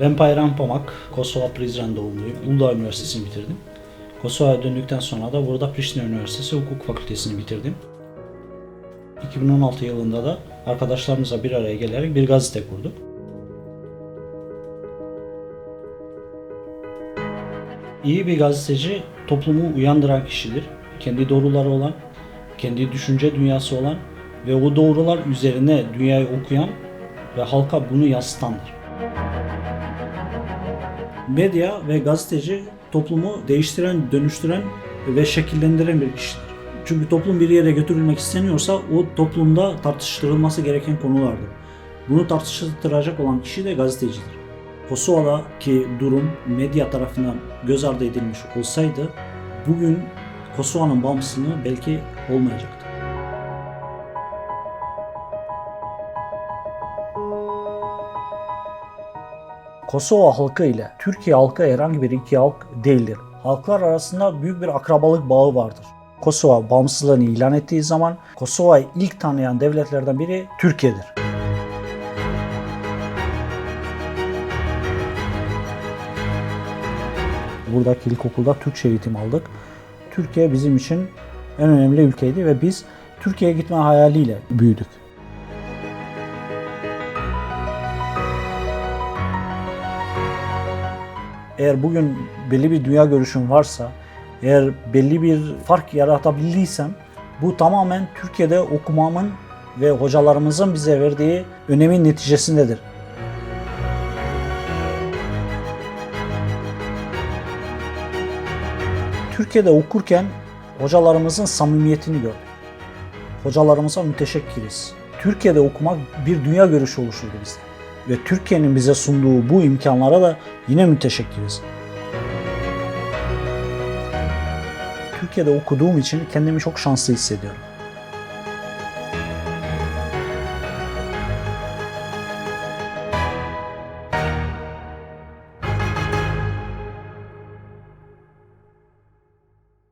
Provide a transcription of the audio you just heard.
Ben Bayram Pomak, Kosova Prizren doğumluyum. Uludağ Üniversitesi'ni bitirdim. Kosova'ya döndükten sonra da burada Priştine Üniversitesi Hukuk Fakültesini bitirdim. 2016 yılında da arkadaşlarımızla bir araya gelerek bir gazete kurduk. İyi bir gazeteci toplumu uyandıran kişidir. Kendi doğruları olan, kendi düşünce dünyası olan ve o doğrular üzerine dünyayı okuyan ve halka bunu yansıtandır. Medya ve gazeteci toplumu değiştiren, dönüştüren ve şekillendiren bir kişidir. Çünkü toplum bir yere götürülmek isteniyorsa o toplumda tartıştırılması gereken konulardır. Bunu tartıştıracak olan kişi de gazetecidir. Kosova'daki durum medya tarafından göz ardı edilmiş olsaydı bugün Kosova'nın bağımsızlığı belki olmayacaktı. Kosova halkı ile Türkiye halkı herhangi bir iki halk değildir. Halklar arasında büyük bir akrabalık bağı vardır. Kosova bağımsızlığını ilan ettiği zaman Kosova'yı ilk tanıyan devletlerden biri Türkiye'dir. Buradaki ilkokulda Türkçe eğitim aldık. Türkiye bizim için en önemli ülkeydi ve biz Türkiye'ye gitme hayaliyle büyüdük. Eğer bugün belli bir dünya görüşün varsa, eğer belli bir fark yaratabildiysem bu tamamen Türkiye'de okumamın ve hocalarımızın bize verdiği önemin neticesindedir. Türkiye'de okurken hocalarımızın samimiyetini gördük. Hocalarımıza müteşekkiriz. Türkiye'de okumak bir dünya görüşü oluşturdu bizde. Ve Türkiye'nin bize sunduğu bu imkanlara da yine müteşekkiriz. Türkiye'de okuduğum için kendimi çok şanslı hissediyorum.